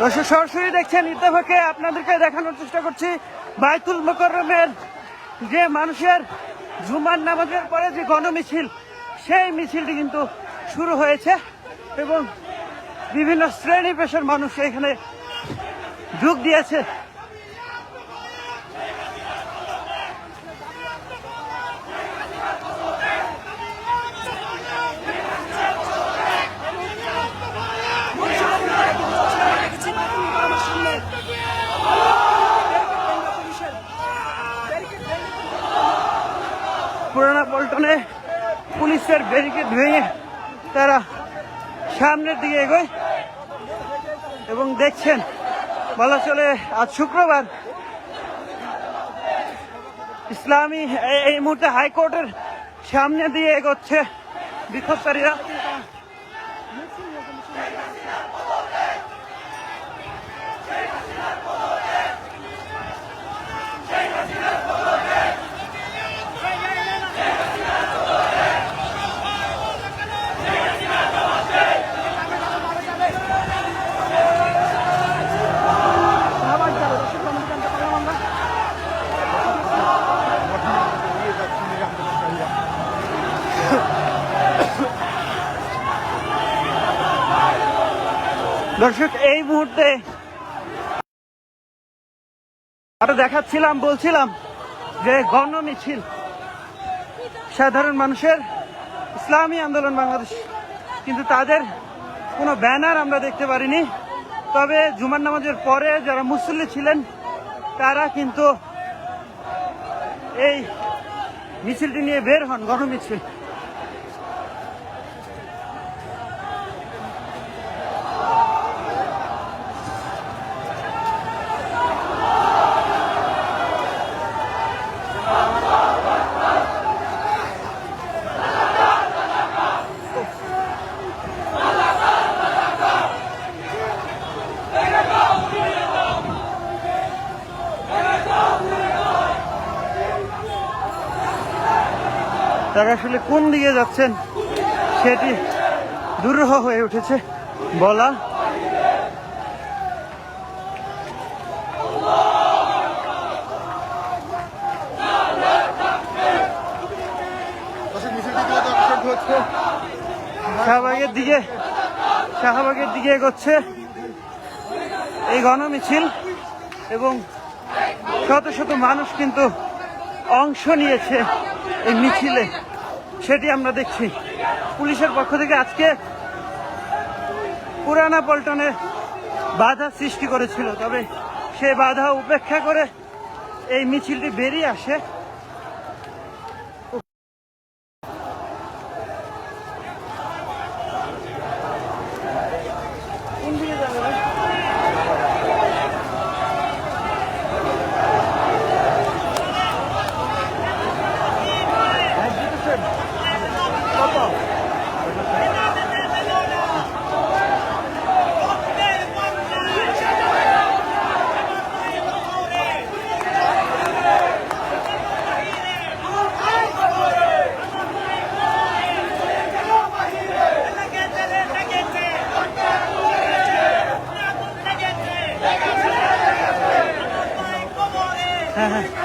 সরাসরি দেখছেন ইত্তেফাকে আপনাদেরকে দেখানোর চেষ্টা করছি বাইতুল মোকরমের যে মানুষের জুমার নামাজের পরে যে গণমিছিল, সেই মিছিলটি কিন্তু শুরু হয়েছে এবং বিভিন্ন শ্রেণি পেশার মানুষ এখানে যোগ দিয়েছে পুরানা পল্টনে পুলিশের ব্যারিকেড ভেঙে তারা সামনের দিকে এগোয় এবং দেখছেন, বলা চলে আজ শুক্রবার ইসলামী এই- মুহূর্তে হাইকোর্টের সামনে দিয়ে এগোচ্ছে বিক্ষোভকারীরা। দর্শক, এই মুহূর্তে আরও দেখাচ্ছিলাম, বলছিলাম যে গণ মিছিল। সাধারণ মানুষের ইসলামী আন্দোলন বাংলাদেশ। কিন্তু তাদের কোনো ব্যানার আমরা দেখতে পারিনি। তবে জুমার নামাজের পরে যারা মুসল্লি ছিলেন, তারা কিন্তু এই মিছিলটি নিয়ে বের হন গণমিছিল তারা আসলে কোন দিকে যাচ্ছেন সেটি দুরূহ হয়ে উঠেছে বলা। শাহবাগের দিকে শাহবাগের দিকে এগোচ্ছে এই গণমিছিল এবং শত শত মানুষ কিন্তু অংশ নিয়েছে এই মিছিলে। সেটি আমরা দেখছি। পুলিশের পক্ষ থেকে আজকে পুরানা পল্টনে বাধা সৃষ্টি করেছিল। তবে সে বাধা উপেক্ষা করে এই মিছিলটি বেরিয়ে আসে। হ্যাঁ হ্যাঁ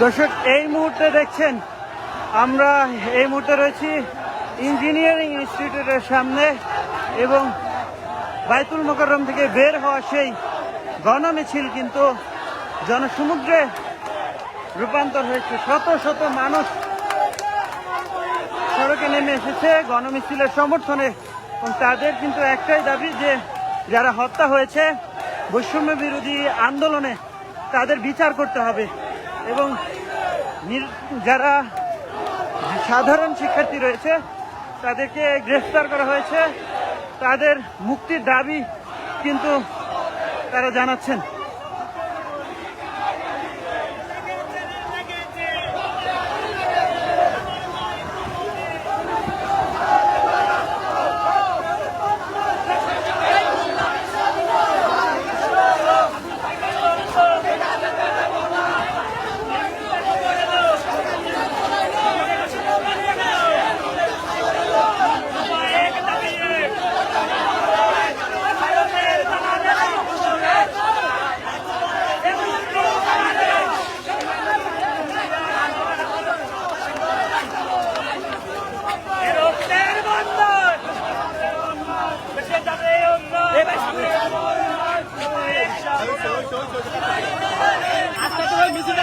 দর্শক, এই মুহূর্তে দেখছেন, আমরা এই মুহূর্তে রয়েছি ইঞ্জিনিয়ারিং ইনস্টিটিউটের সামনে এবং বাইতুল মোকারম থেকে বের হওয়া সেই গণ মিছিল কিন্তু জনসমুদ্রে রূপান্তর হয়েছে। শত শত মানুষ সড়কে নেমে এসেছে গণমিছিলের সমর্থনে এবং তাদের কিন্তু একটাই দাবি যে যারা হত্যা হয়েছে, বৈষম্য বিরোধী আন্দোলনে তাদের বিচার করতে হবে। এবং যারা সাধারণ শিক্ষার্থী রয়েছে, তাদেরকে গ্রেফতার করা হয়েছে। তাদের মুক্তির দাবি কিন্তু তারা জানাচ্ছেন।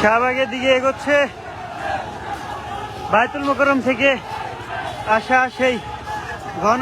শাহবাগের দিকে এগোচ্ছে বাইতুল মোকরম থেকে আসা সেই ঘন